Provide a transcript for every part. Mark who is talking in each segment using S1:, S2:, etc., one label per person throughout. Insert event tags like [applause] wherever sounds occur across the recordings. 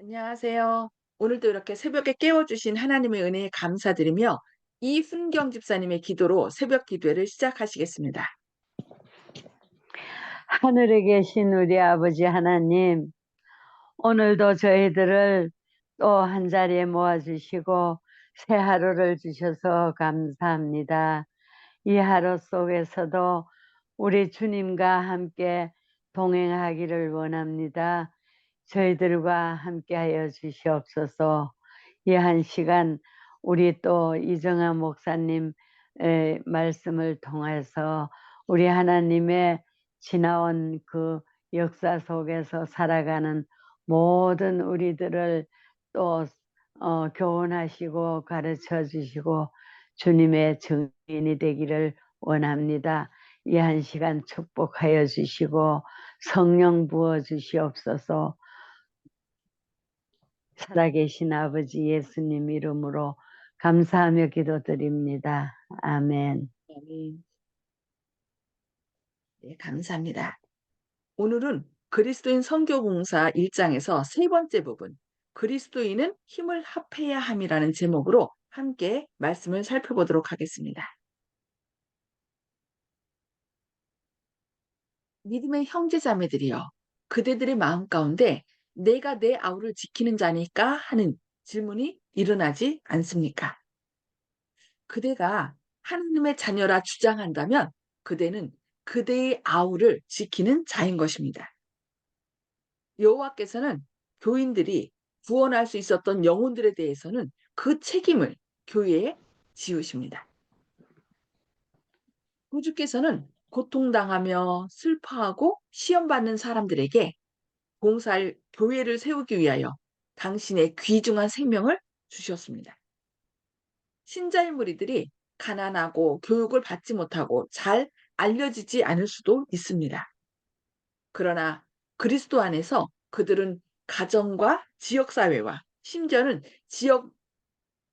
S1: 안녕하세요. 오늘도 이렇게 새벽에 깨워주신 하나님의 은혜에 감사드리며 이순경 집사님의 기도로 새벽 기도회를 시작하시겠습니다.
S2: 하늘에 계신 우리 아버지 하나님, 오늘도 저희들을 또 한 자리에 모아주시고 새 하루를 주셔서 감사합니다. 이 하루 속에서도 우리 주님과 함께 동행하기를 원합니다. 저희들과 함께하여 주시옵소서. 이 한 시간 우리 또 이정아 목사님 의 말씀을 통해서 우리 하나님의 지나온 그 역사 속에서 살아가는 모든 우리들을 또 어, 교훈하시고 가르쳐 주시고 주님의 증인이 되기를 원합니다. 이 한 시간 축복하여 주시고 성령 부어 주시옵소서. 살아계신 아버지 예수님 이름으로 감사하며 기도드립니다. 아멘.
S1: 네, 감사합니다. 오늘은 그리스도인 선교봉사 1장에서 세 번째 부분, 그리스도인은 힘을 합해야 함이라는 제목으로 함께 말씀을 살펴보도록 하겠습니다. 믿음의 형제자매들이여, 그대들의 마음 가운데 내가 내 아우를 지키는 자니까 하는 질문이 일어나지 않습니까? 그대가 하나님의 자녀라 주장한다면 그대는 그대의 아우를 지키는 자인 것입니다. 여호와께서는 교인들이 구원할 수 있었던 영혼들에 대해서는 그 책임을 교회에 지우십니다. 구주께서는 고통당하며 슬퍼하고 시험받는 사람들에게 봉사할 교회를 세우기 위하여 당신의 귀중한 생명을 주셨습니다. 신자의 무리들이 가난하고 교육을 받지 못하고 잘 알려지지 않을 수도 있습니다. 그러나 그리스도 안에서 그들은 가정과 지역사회와 심지어는 지역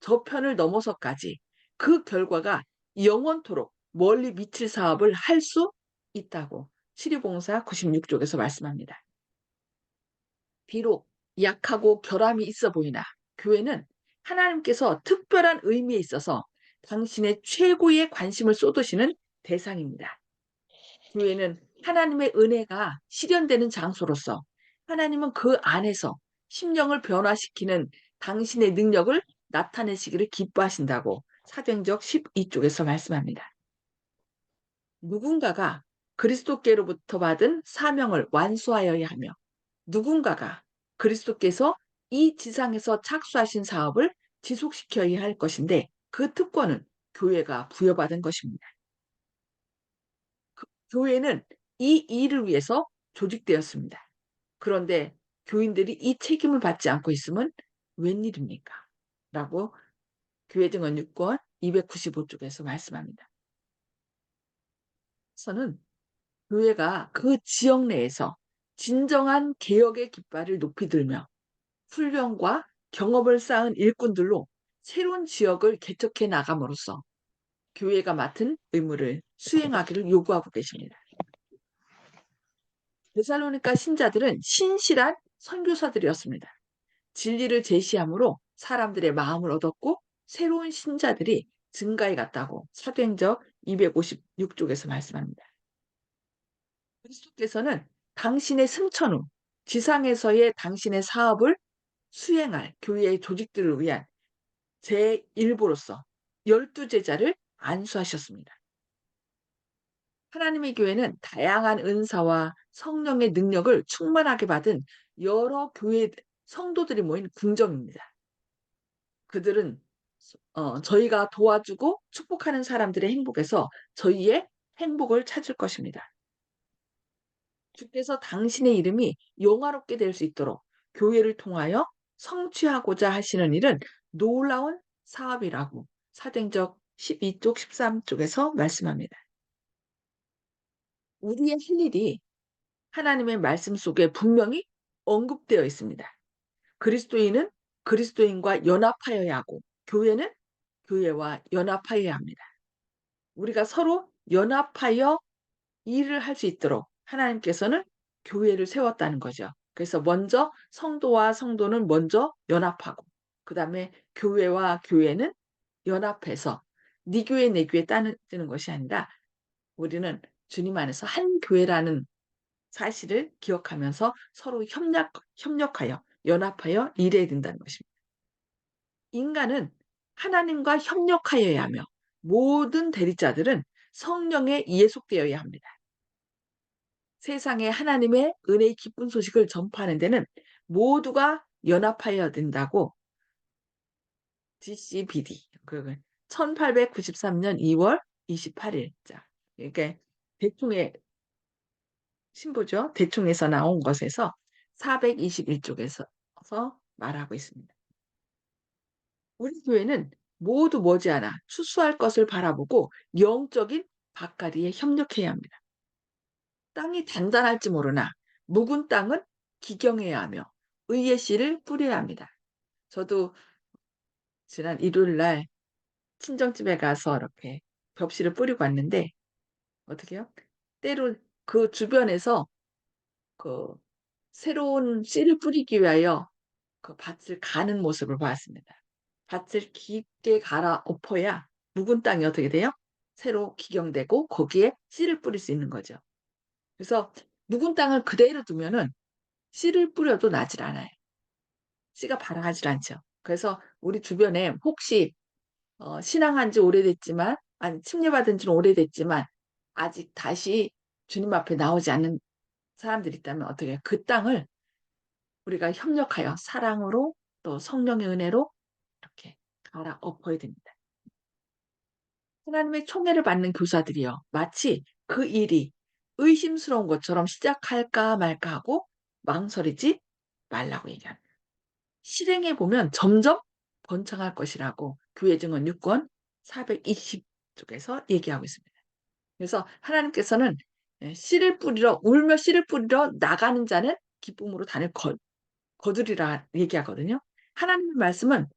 S1: 저편을 넘어서까지 그 결과가 영원토록 멀리 미칠 사업을 할 수 있다고 시리봉사 96쪽에서 말씀합니다. 비록 약하고 결함이 있어 보이나 교회는 하나님께서 특별한 의미에 있어서 당신의 최고의 관심을 쏟으시는 대상입니다. 교회는 하나님의 은혜가 실현되는 장소로서 하나님은 그 안에서 심령을 변화시키는 당신의 능력을 나타내시기를 기뻐하신다고 사도행적 12쪽에서 말씀합니다. 누군가가 그리스도께로부터 받은 사명을 완수하여야 하며 누군가가 그리스도께서 이 지상에서 착수하신 사업을 지속시켜야 할 것인데 그 특권은 교회가 부여받은 것입니다. 그 교회는 이 일을 위해서 조직되었습니다. 그런데 교인들이 이 책임을 받지 않고 있으면 웬일입니까? 라고 교회 증언 6권 295쪽에서 말씀합니다. 서는 교회가 그 지역 내에서 진정한 개혁의 깃발을 높이 들며 훈련과 경험을 쌓은 일꾼들로 새로운 지역을 개척해 나감으로써 교회가 맡은 의무를 수행하기를 요구하고 계십니다. 데살로니가 신자들은 신실한 선교사들이었습니다. 진리를 제시함으로 사람들의 마음을 얻었고 새로운 신자들이 증가해 갔다고 사도행적 256쪽에서 말씀합니다. 그리스도께서는 당신의 승천 후 지상에서의 당신의 사업을 수행할 교회의 조직들을 위한 제1부로서 열두 제자를 안수하셨습니다. 하나님의 교회는 다양한 은사와 성령의 능력을 충만하게 받은 여러 교회 성도들이 모인 궁정입니다. 그들은 어, 저희가 도와주고 축복하는 사람들의 행복에서 저희의 행복을 찾을 것입니다. 주께서 당신의 이름이 영화롭게 될 수 있도록 교회를 통하여 성취하고자 하시는 일은 놀라운 사업이라고 사도행적 12쪽 13쪽에서 말씀합니다. 우리의 할 일이 하나님의 말씀 속에 분명히 언급되어 있습니다. 그리스도인은 그리스도인과 연합하여야 하고 교회는 교회와 연합하여야 합니다. 우리가 서로 연합하여 일을 할 수 있도록 하나님께서는 교회를 세웠다는 거죠. 그래서 먼저 성도와 성도는 먼저 연합하고 그 다음에 교회와 교회는 연합해서 네 교회 내 교회 따지는 것이 아니라 우리는 주님 안에서 한 교회라는 사실을 기억하면서 서로 협력, 협력하여 연합하여 일해야 된다는 것입니다. 인간은 하나님과 협력하여야 하며 모든 대리자들은 성령에 예속되어야 합니다. 세상에 하나님의 은혜의 기쁜 소식을 전파하는 데는 모두가 연합하여야 된다고 GCBD 그 1893년 2월 28일 자 이게 대충의 신부죠. 대충에서 나온 것에서 421쪽에서 말하고 있습니다. 우리 교회는 모두 머지않아 추수할 것을 바라보고 영적인 밭가리에 협력해야 합니다. 땅이 단단할지 모르나 묵은 땅은 기경해야 하며 의의 씨를 뿌려야 합니다. 저도 지난 일요일 날 친정집에 가서 이렇게 벽씨를 뿌리고 왔는데 어떻게요? 때로 그 주변에서 그 새로운 씨를 뿌리기 위하여 그 밭을 가는 모습을 보았습니다. 밭을 깊게 갈아 엎어야 묵은 땅이 어떻게 돼요? 새로 기경되고 거기에 씨를 뿌릴 수 있는 거죠. 그래서 묵은 땅을 그대로 두면은 씨를 뿌려도 나질 않아요. 씨가 발아가질 않죠. 그래서 우리 주변에 혹시 어, 신앙한 지 오래됐지만 아니 침례받은 지는 오래됐지만 아직 다시 주님 앞에 나오지 않는 사람들이 있다면 어떻게 해요? 그 땅을 우리가 협력하여 사랑으로 또 성령의 은혜로 이렇게 갈아 엎어야 됩니다. 하나님의 총애를 받는 교사들이요. 마치 그 일이 의심스러운 것처럼 시작할까 말까 하고 망설이지 말라고 얘기합니다. 실행해 보면 점점 번창할 것이라고 교회 증언 6권 420쪽에서 얘기하고 있습니다. 그래서 하나님께서는 예, 씨를 뿌리러 울며 씨를 뿌리러 나가는 자는 기쁨으로 단을 거, 거두리라 얘기하거든요. 하나님의 말씀은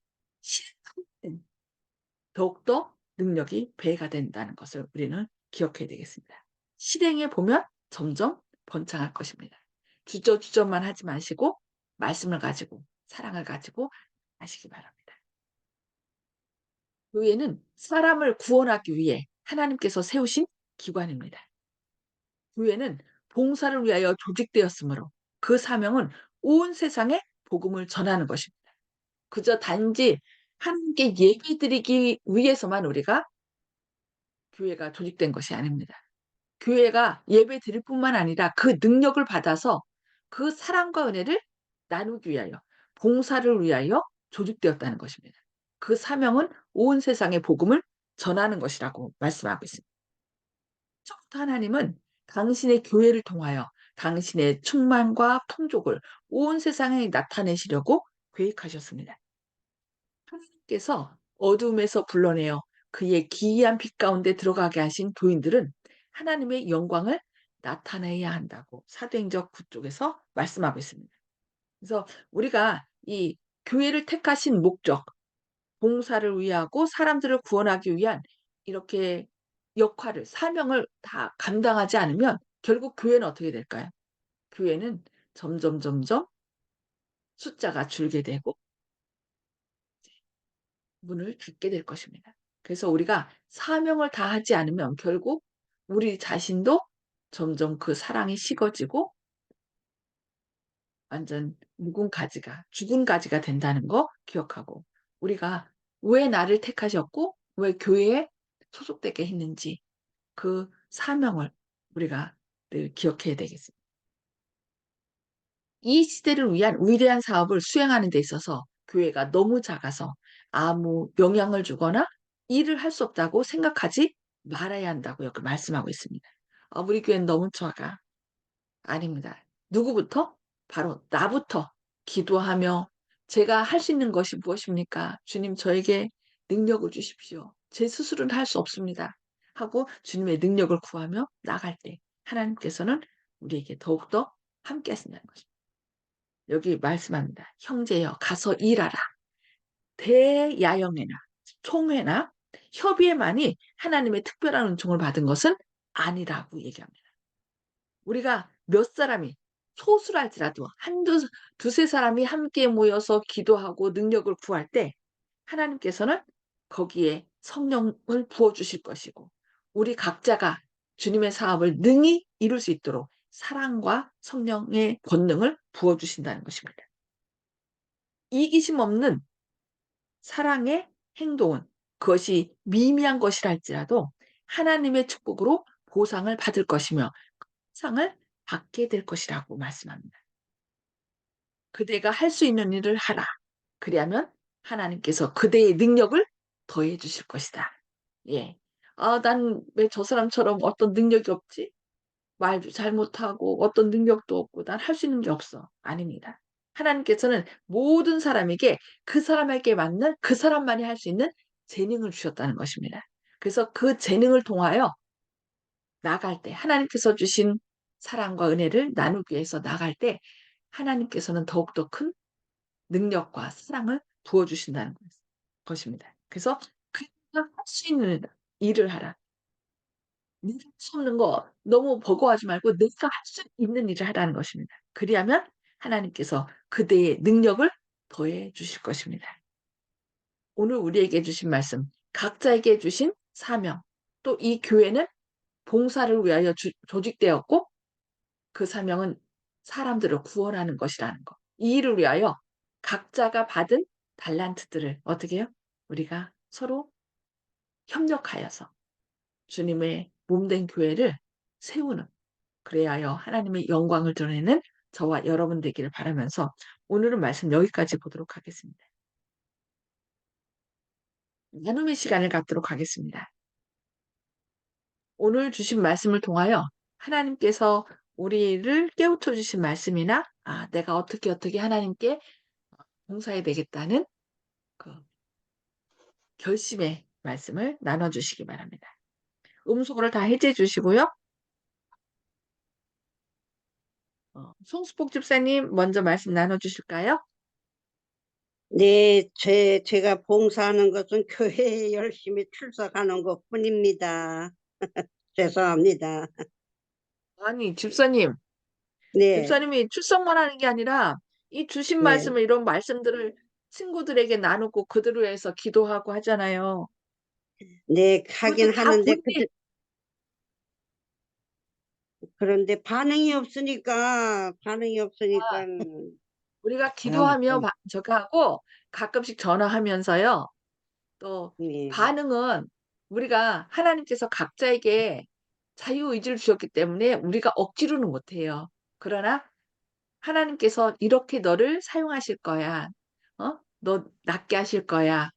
S1: 더욱더 능력이 배가 된다는 것을 우리는 기억해야 되겠습니다. 실행해 보면 점점 번창할 것입니다. 주저주저만 하지 마시고 말씀을 가지고 사랑을 가지고 하시기 바랍니다. 교회는 사람을 구원하기 위해 하나님께서 세우신 기관입니다. 교회는 봉사를 위하여 조직되었으므로 그 사명은 온 세상에 복음을 전하는 것입니다. 그저 단지 하나님께 예배 드리기 위해서만 우리가 교회가 조직된 것이 아닙니다. 교회가 예배 드릴 뿐만 아니라 그 능력을 받아서 그 사랑과 은혜를 나누기 위하여 봉사를 위하여 조직되었다는 것입니다. 그 사명은 온 세상에 복음을 전하는 것이라고 말씀하고 있습니다. 첫부터 하나님은 당신의 교회를 통하여 당신의 충만과 풍족을 온 세상에 나타내시려고 계획하셨습니다. 하나님께서 어둠에서 불러내어 그의 기이한 빛 가운데 들어가게 하신 교인들은 하나님의 영광을 나타내야 한다고 사도행적 9쪽에서 말씀하고 있습니다. 그래서 우리가 이 교회를 택하신 목적, 봉사를 위하고 사람들을 구원하기 위한 이렇게 역할을, 사명을 다 감당하지 않으면 결국 교회는 어떻게 될까요? 교회는 점점 점점 숫자가 줄게 되고 문을 닫게 될 것입니다. 그래서 우리가 사명을 다 하지 않으면 결국 우리 자신도 점점 그 사랑이 식어지고 완전 묵은 가지가 죽은 가지가 된다는 거 기억하고 우리가 왜 나를 택하셨고 왜 교회에 소속되게 했는지 그 사명을 우리가 늘 기억해야 되겠습니다. 이 시대를 위한 위대한 사업을 수행하는 데 있어서 교회가 너무 작아서 아무 영향을 주거나 일을 할 수 없다고 생각하지 말아야 한다고 여기 말씀하고 있습니다. 어, 우리 교회는 너무 작아. 아닙니다. 누구부터? 바로 나부터 기도하며 제가 할 수 있는 것이 무엇입니까? 주님 저에게 능력을 주십시오. 제 스스로는 할 수 없습니다. 하고 주님의 능력을 구하며 나갈 때 하나님께서는 우리에게 더욱더 함께 하신다는 것입니다. 여기 말씀합니다. 형제여 가서 일하라. 대야영회나 총회나 협의에만이 하나님의 특별한 은총을 받은 것은 아니라고 얘기합니다. 우리가 몇 사람이 소수랄지라도 한두 두세 사람이 함께 모여서 기도하고 능력을 구할 때 하나님께서는 거기에 성령을 부어 주실 것이고 우리 각자가 주님의 사업을 능히 이룰 수 있도록 사랑과 성령의 권능을 부어 주신다는 것입니다. 이기심 없는 사랑의 행동은 그것이 미미한 것이랄지라도 하나님의 축복으로 보상을 받을 것이며 상을 받게 될 것이라고 말씀합니다. 그대가 할 수 있는 일을 하라. 그리하면 하나님께서 그대의 능력을 더해 주실 것이다. 예. 아, 난 왜 저 사람처럼 어떤 능력이 없지? 말도 잘 못하고 어떤 능력도 없고 난 할 수 있는 게 없어. 아닙니다. 하나님께서는 모든 사람에게 그 사람에게 맞는 그 사람만이 할 수 있는 재능을 주셨다는 것입니다. 그래서 그 재능을 통하여 나갈 때 하나님께서 주신 사랑과 은혜를 나누기 위해서 나갈 때 하나님께서는 더욱더 큰 능력과 사랑을 부어 주신다는 것입니다. 그래서 그가 할수 있는 일을 하라. 네가 할수 없는 거 너무 버거워하지 말고 내가 할 수 있는 일을 하라는 것입니다. 그리하면 하나님께서 그대의 능력을 더해 주실 것입니다. 오늘 우리에게 주신 말씀, 각자에게 주신 사명, 또 이 교회는 봉사를 위하여 주, 조직되었고 그 사명은 사람들을 구원하는 것이라는 것. 이 일을 위하여 각자가 받은 달란트들을 어떻게 해요? 우리가 서로 협력하여서 주님의 몸된 교회를 세우는 그래야여 하나님의 영광을 드러내는 저와 여러분 되기를 바라면서 오늘은 말씀 여기까지 보도록 하겠습니다. 나눔의 시간을 갖도록 하겠습니다. 오늘 주신 말씀을 통하여 하나님께서 우리를 깨우쳐 주신 말씀이나 아, 내가 어떻게 어떻게 하나님께 봉사해야 되겠다는 그 결심의 말씀을 나눠주시기 바랍니다. 음소거를 다 해제해 주시고요. 어, 송수복 집사님 먼저 말씀 나눠주실까요?
S3: 네, 제, 제가 봉사하는 것은 교회에 열심히 출석하는 것 뿐입니다. [laughs] 죄송합니다.
S1: 아니 집사님,
S3: 네,
S1: 집사님이 출석만 하는 게 아니라 이 주신
S3: 네.
S1: 말씀을 이런 말씀들을 친구들에게 나누고 그들을 위해서 기도하고 하잖아요.
S3: 네, 하긴
S1: 그것도 다
S3: 하는데,
S1: 본인이
S3: 그런데 반응이 없으니까, 반응이 없으니까,
S1: 우리가 기도하며
S3: 참.
S1: 바- 저거 하고 가끔씩 전화하면서요. 또
S3: 네,
S1: 반응은 우리가 하나님께서 각자에게 자유 의지를 주셨기 때문에 우리가 억지로는 못해요. 그러나 하나님께서 이렇게 너를 사용하실 거야. 어? 너 낫게 하실 거야.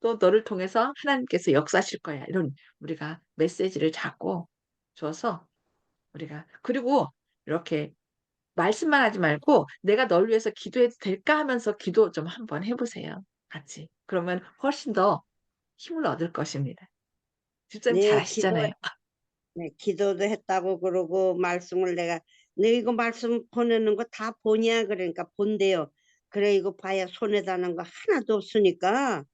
S1: 또 너를 통해서 하나님께서 역사하실 거야. 이런 우리가 메시지를 자꾸 줘서 우리가 그리고 이렇게 말씀만 하지 말고 내가 널 위해서 기도해도 될까 하면서 기도 좀 한번 해보세요. 같이. 그러면 훨씬 더 힘을 얻을 것입니다. 집사님 잘
S3: 네,
S1: 아시잖아요.
S3: 네, 기도도 했다고 그러고, 말씀을 내가, 너 이거 말씀 보내는 거 다 보냐? 그러니까 본대요. 그래, 이거 봐야 손에 닿는 거 하나도 없으니까,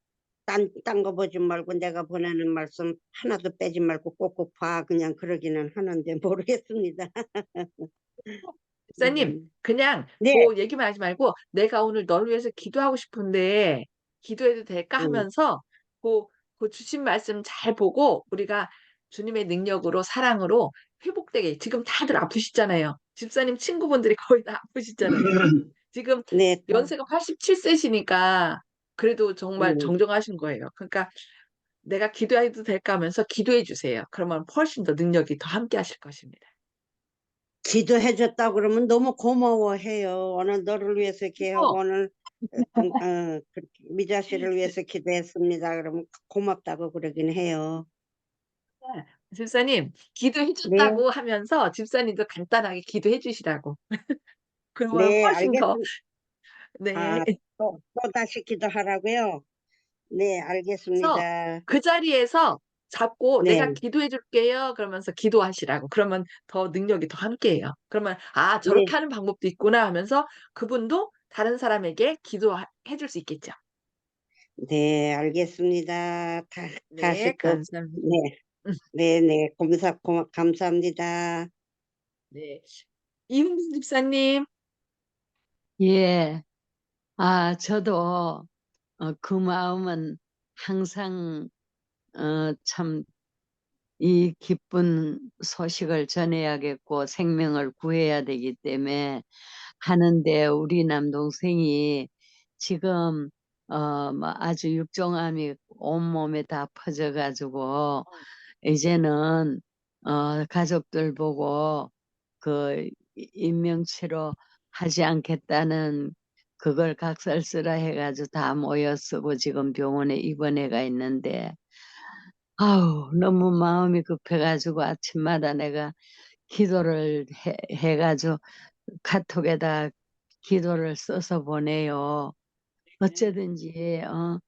S3: 딴, 딴 거 보지 말고 내가 보내는 말씀 하나도 빼지 말고 꼭꼭 봐. 그냥 그러기는 하는데 모르겠습니다. [laughs]
S1: 집사님
S3: 음.
S1: 그냥
S3: 네,
S1: 뭐 얘기만 하지 말고 내가 오늘 널 위해서 기도하고 싶은데 기도해도 될까
S3: 음.
S1: 하면서 그, 그 주신 말씀 잘 보고 우리가 주님의 능력으로 사랑으로 회복되게 지금 다들 아프시잖아요. 집사님 친구분들이 거의 다 아프시잖아요. [clears throat] 지금
S3: 네, 또,
S1: 연세가 87세시니까 그래도 정말
S3: 음.
S1: 정정하신 거예요. 그러니까 내가 기도해도 될까 하면서 기도해 주세요. 그러면 훨씬 더 능력이 더 함께 하실 것입니다.
S3: 기도해 줬다 그러면 너무 고마워해요. 오늘 너를 위해서 기도하고
S1: 어.
S3: 오늘 [laughs] 어, 어, 미자 씨를 위해서 기도했습니다. 그러면 고맙다고 그러긴 해요.
S1: 집사님, 기도해 줬다고 하면서 집사님도 간단하게 기도해 주시라고. [laughs] 그러면
S3: 네,
S1: 훨씬 더,
S3: 알겠습니다.
S1: 네.
S3: 아, 또, 또 다시 기도하라고요? 네, 알겠습니다.
S1: 그 자리에서 잡고
S3: 네.
S1: 내가 기도해 줄게요. 그러면서 기도하시라고. 그러면 더 능력이 더 함께해요. 그러면 아, 저렇게
S3: 네.
S1: 하는 방법도 있구나 하면서 그분도 다른 사람에게 기도해 줄 수 있겠죠.
S3: 네, 알겠습니다. 다,
S1: 네,
S3: 다시 또,
S1: 감사합니다.
S3: 네,
S1: 음.
S3: 네, 네, 감사, 고마, 감사합니다.
S1: 네. 이흥진 집사님.
S2: 예. 아, 저도 어, 그 마음은 항상 어, 참 이 기쁜 소식을 전해야겠고 생명을 구해야 되기 때문에 하는데 우리 남동생이 지금 어, 뭐 아주 육종암이 온몸에 다 퍼져가지고 이제는 어, 가족들 보고 그 인명치료 하지 않겠다는 그걸 각설쓰라 해가지고 다 모여 쓰고 지금 병원에 입원해가 있는데 아우 너무 마음이 급해 가지고 아침마다 내가 기도를 해, 해 가지고 카톡에다 기도를 써서 보내요. 어쩌든지 어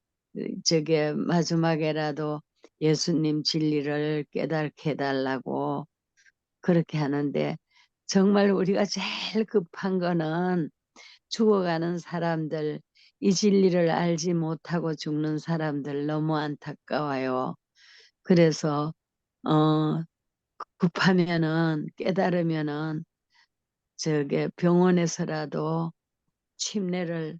S2: 저게 마지막에라도 예수님 진리를 깨닫게 해 달라고 그렇게 하는데 정말 우리가 제일 급한 거는 죽어가는 사람들 이 진리를 알지 못하고 죽는 사람들 너무 안타까워요. 그래서 어 급하면은 깨달으면은 저게 병원에서라도 침례를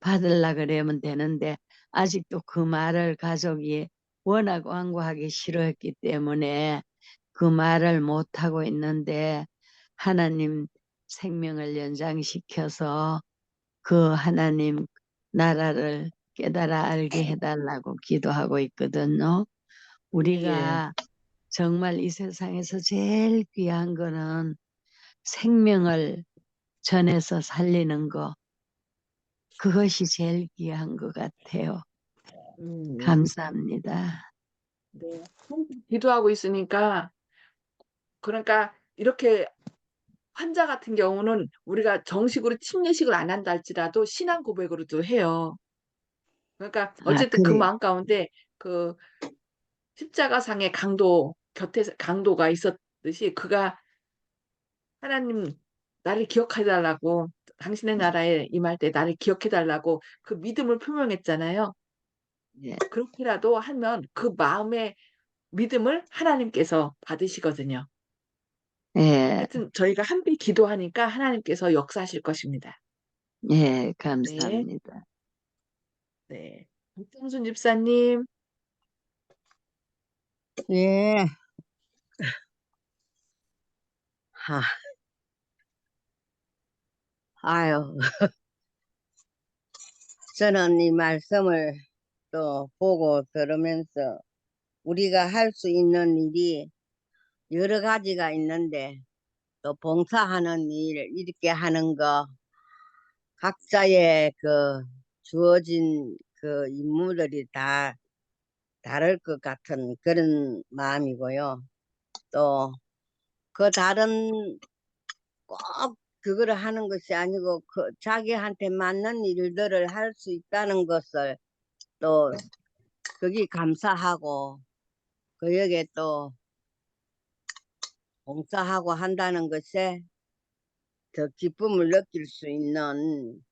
S2: 받으려 그러면 되는데 아직도 그 말을 가족이 워낙 완고하기 싫어했기 때문에 그 말을 못하고 있는데 하나님 생명을 연장시켜서 그 하나님 나라를 깨달아 알게 해달라고 기도하고 있거든요. 우리가 정말 이 세상에서 제일 귀한 거는 생명을 전해서 살리는 거. 그것이 제일 귀한 것 같아요.
S1: 음, 네.
S2: 감사합니다.
S1: 네. 기도하고 있으니까 그러니까 이렇게 환자 같은 경우는 우리가 정식으로 침례식을 안 한다 할지라도 신앙 고백으로도 해요. 그러니까 어쨌든 그
S2: 그래요.
S1: 마음 가운데 그 십자가상의 강도 곁에 강도가 있었듯이 그가 하나님 나를 기억해 달라고 당신의 나라에 임할 때 나를 기억해 달라고 그 믿음을 표명했잖아요.
S2: 예,
S1: 그렇게라도 하면 그 마음의 믿음을 하나님께서 받으시거든요.
S2: 예,
S1: 하여튼 저희가 함께 기도하니까 하나님께서 역사하실 것입니다.
S2: 예, 감사합니다.
S1: 네. 박정순 집사님.
S4: 예. 하. 아유. [laughs] 저는 이 말씀을 또 보고 들으면서 우리가 할 수 있는 일이 여러 가지가 있는데 또 봉사하는 일 이렇게 하는 거 각자의 그 주어진 그 임무들이 다 다를 것 같은 그런 마음이고요. 또 그 다른 꼭 그거를 하는 것이 아니고 그 자기한테 맞는 일들을 할 수 있다는 것을 또 거기 감사하고 그 여기에 또 봉사하고 한다는 것에 더 기쁨을 느낄 수 있는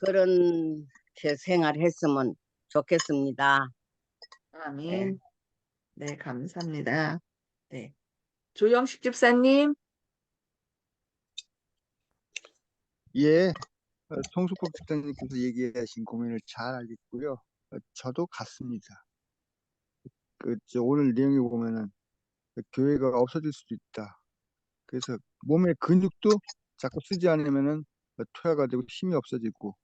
S4: 그런 게 생활했으면 좋겠습니다.
S1: 아멘. 네, 감사합니다. 네. 조영식 집사님.
S5: 예, 어, 송수법 집사님께서 얘기하신 고민을 잘 알겠고요. 어, 저도 같습니다. 그, 저 오늘 내용에 보면은 그 교회가 없어질 수도 있다. 그래서 몸의 근육도 자꾸 쓰지 않으면은 어, 퇴화가 되고 힘이 없어지고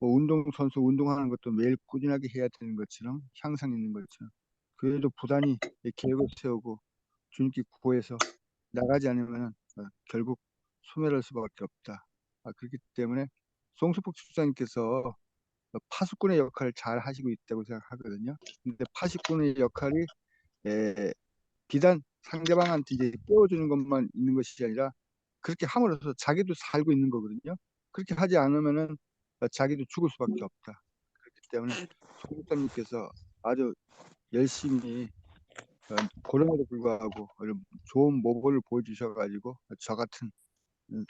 S5: 뭐 운동선수 운동하는 것도 매일 꾸준하게 해야 되는 것처럼 향상 있는 것처럼 교회도 부단히 이 계획을 세우고 주님께 구해서 나가지 않으면은 어, 결국 소멸할 수밖에 없다. 아, 그렇기 때문에 송수복 집사님께서 어, 파수꾼의 역할을 잘 하시고 있다고 생각하거든요. 근데 파수꾼의 역할이 에, 비단 상대방한테 이제 깨워주는 것만 있는 것이 아니라 그렇게 함으로써 자기도 살고 있는 거거든요. 그렇게 하지 않으면은 어, 자기도 죽을 수밖에 없다. 그렇기 때문에 송 집사님께서 아주 열심히 어, 그럼에도 불구하고 좋은 모범을 보여주셔가지고 저 같은 음,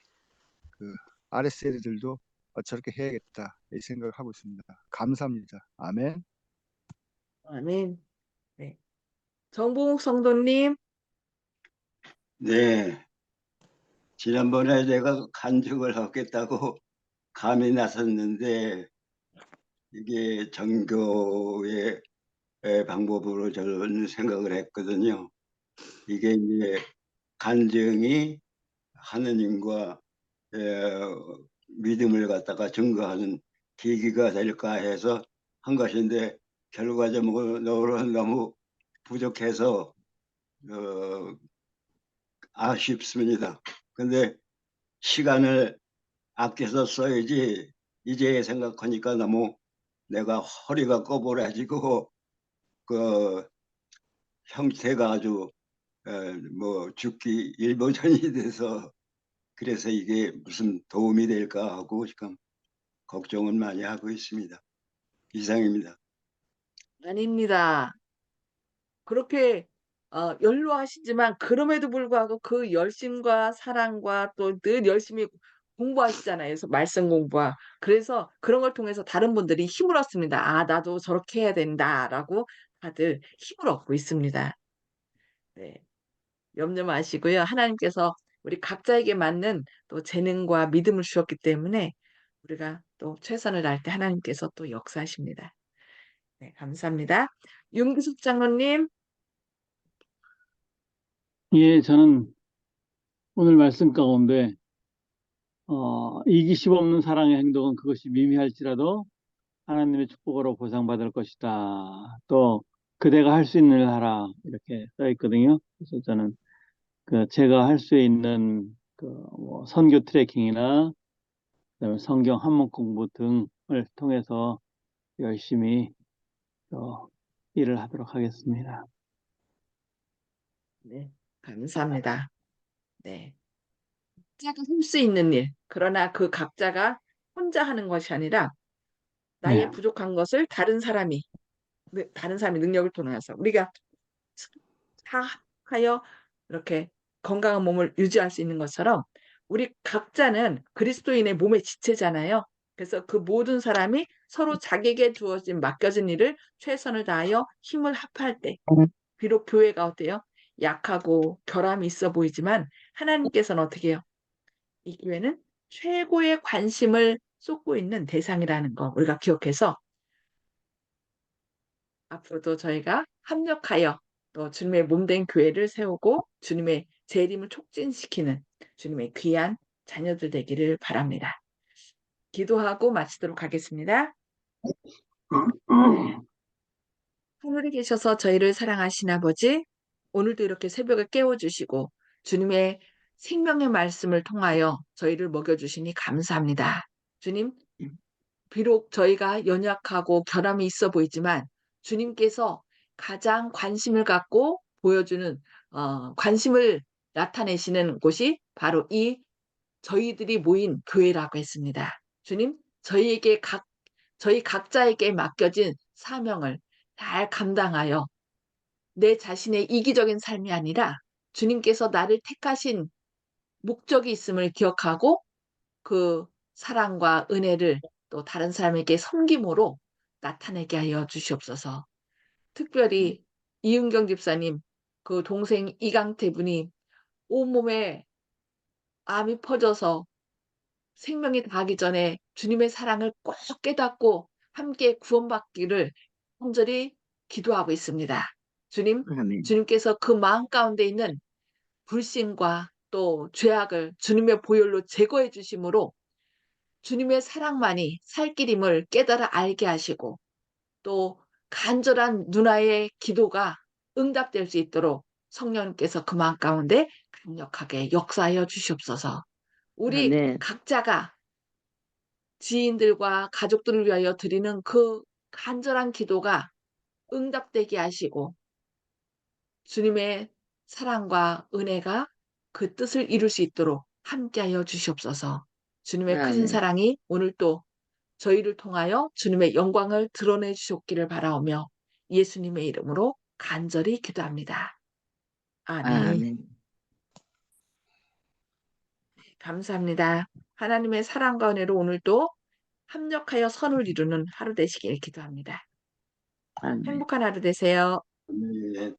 S5: 그 RSL들도 어, 저렇게 해야겠다 이 생각을 하고 있습니다. 감사합니다. 아멘.
S1: 아멘. 네. 정봉욱 성도님.
S6: 네. 지난번에 내가 간증을 하겠다고 감이 나섰는데 이게 정교의 의 방법으로 저는 생각을 했거든요. 이게 이제 간증이 하느님과 에, 믿음을 갖다가 증거하는 계기가 될까 해서 한 것인데 결과적으로 너무 부족해서 어, 아쉽습니다. 근데 시간을 아껴서 써야지 이제 생각하니까 너무 내가 허리가 꺼부러지고 그 형태가 아주 에, 뭐 죽기 일보 전이 [laughs] 돼서 그래서 이게 무슨 도움이 될까 하고 지금 걱정은 많이 하고 있습니다. 이상입니다.
S1: 아닙니다. 그렇게 어, 연로하시지만 그럼에도 불구하고 그 열심과 사랑과 또 늘 열심히 공부하시잖아요. 그래서 말씀 공부와 그래서 그런 걸 통해서 다른 분들이 힘을 얻습니다. 아, 나도 저렇게 해야 된다라고 다들 힘을 얻고 있습니다. 네. 염려 마시고요. 하나님께서 우리 각자에게 맞는 또 재능과 믿음을 주셨기 때문에 우리가 또 최선을 다할 때 하나님께서 또 역사하십니다. 네, 감사합니다. 윤기숙 장로님.
S7: 예, 저는 오늘 말씀 가운데 어, 이기심 없는 사랑의 행동은 그것이 미미할지라도 하나님의 축복으로 보상받을 것이다. 또 그대가 할 수 있는 일을 하라 이렇게 써 있거든요. 그래서 저는 그 제가 할 수 있는 그 뭐 선교 트레킹이나 그다음에 성경 한문 공부 등을 통해서 열심히 어, 일을 하도록 하겠습니다.
S1: 네, 감사합니다. 네. 각자가 할 수 있는 일. 그러나 그 각자가 혼자 하는 것이 아니라 나의
S7: 네.
S1: 부족한 것을 다른 사람이 네, 다른 사람의 능력을 통해서 우리가 다 하여 이렇게 건강한 몸을 유지할 수 있는 것처럼 우리 각자는 그리스도인의 몸의 지체잖아요. 그래서 그 모든 사람이 서로 자기에게 주어진 맡겨진 일을 최선을 다하여 힘을 합할 때 비록 교회가 어때요? 약하고 결함이 있어 보이지만 하나님께서는 어떻게 해요? 이 교회는 최고의 관심을 쏟고 있는 대상이라는 거 우리가 기억해서 앞으로도 저희가 합력하여 또 주님의 몸된 교회를 세우고 주님의 재림을 촉진시키는 주님의 귀한 자녀들 되기를 바랍니다. 기도하고 마치도록 하겠습니다. 하늘에 계셔서 저희를 사랑하신 아버지, 오늘도 이렇게 새벽에 깨워주시고 주님의 생명의 말씀을 통하여 저희를 먹여주시니 감사합니다. 주님, 비록 저희가 연약하고 결함이 있어 보이지만 주님께서 가장 관심을 갖고 보여주는 어, 관심을 나타내시는 곳이 바로 이 저희들이 모인 교회라고 했습니다. 주님, 저희에게 각 저희 각자에게 맡겨진 사명을 잘 감당하여 내 자신의 이기적인 삶이 아니라 주님께서 나를 택하신 목적이 있음을 기억하고 그 사랑과 은혜를 또 다른 사람에게 섬김으로 나타내게 하여 주시옵소서. 특별히 이은경 집사님, 그 동생 이강태 분이 온몸에 암이 퍼져서 생명이 다하기 전에 주님의 사랑을 꼭 깨닫고 함께 구원받기를 간절히 기도하고 있습니다. 주님,
S2: 아멘.
S1: 주님께서 그 마음 가운데 있는 불신과 또 죄악을 주님의 보혈로 제거해 주심으로 주님의 사랑만이 살 길임을 깨달아 알게 하시고 또 간절한 누나의 기도가 응답될 수 있도록 성령님께서 그 마음 가운데 강력하게 역사하여 주시옵소서. 우리
S2: 아멘.
S1: 각자가 지인들과 가족들을 위하여 드리는 그 간절한 기도가 응답되게 하시고 주님의 사랑과 은혜가 그 뜻을 이룰 수 있도록 함께하여 주시옵소서. 주님의 큰
S2: 아멘.
S1: 사랑이 오늘 또 저희를 통하여 주님의 영광을 드러내 주셨기를 바라오며 예수님의 이름으로 간절히 기도합니다. 아멘.
S2: 아멘.
S1: 감사합니다. 하나님의 사랑과 은혜로 오늘도 합력하여 선을 이루는 하루 되시길 기도합니다.
S2: 아멘.
S1: 행복한 하루 되세요.
S6: 네.